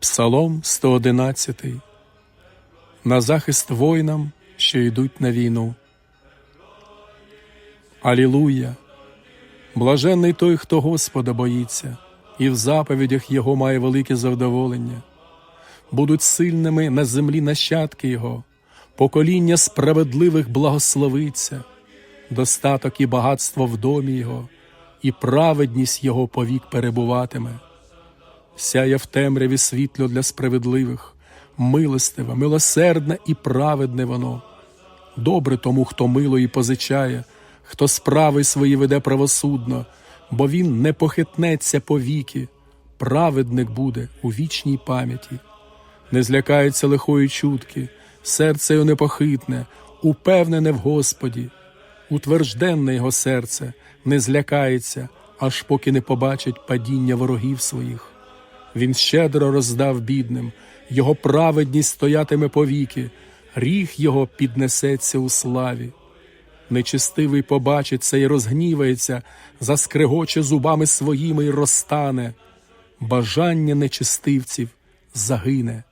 Псалом 111 На захист воїнам, що йдуть на війну. Алілуя! Блаженний той, хто Господа боїться, і в заповідях Його має велике завдоволення. Будуть сильними на землі нащадки Його, покоління справедливих благословиться, достаток і багатство в домі Його, і праведність Його повік перебуватиме сяє в темряві світло для справедливих, милостиве, милосердне і праведне воно. Добре тому, хто мило і позичає, хто справи свої веде правосудно, бо він не похитнеться повіки, праведник буде у вічній пам'яті. Не злякається лихої чутки, серце його непохитне, упевнене в Господі, утвержденне його серце, не злякається, аж поки не побачить падіння ворогів своїх. Він щедро роздав бідним, його праведність стоятиме повіки, ріг його піднесеться у славі. Нечистивий побачить це і розгнівається, заскрегоче зубами своїми й розтане. Бажання нечистивців загине.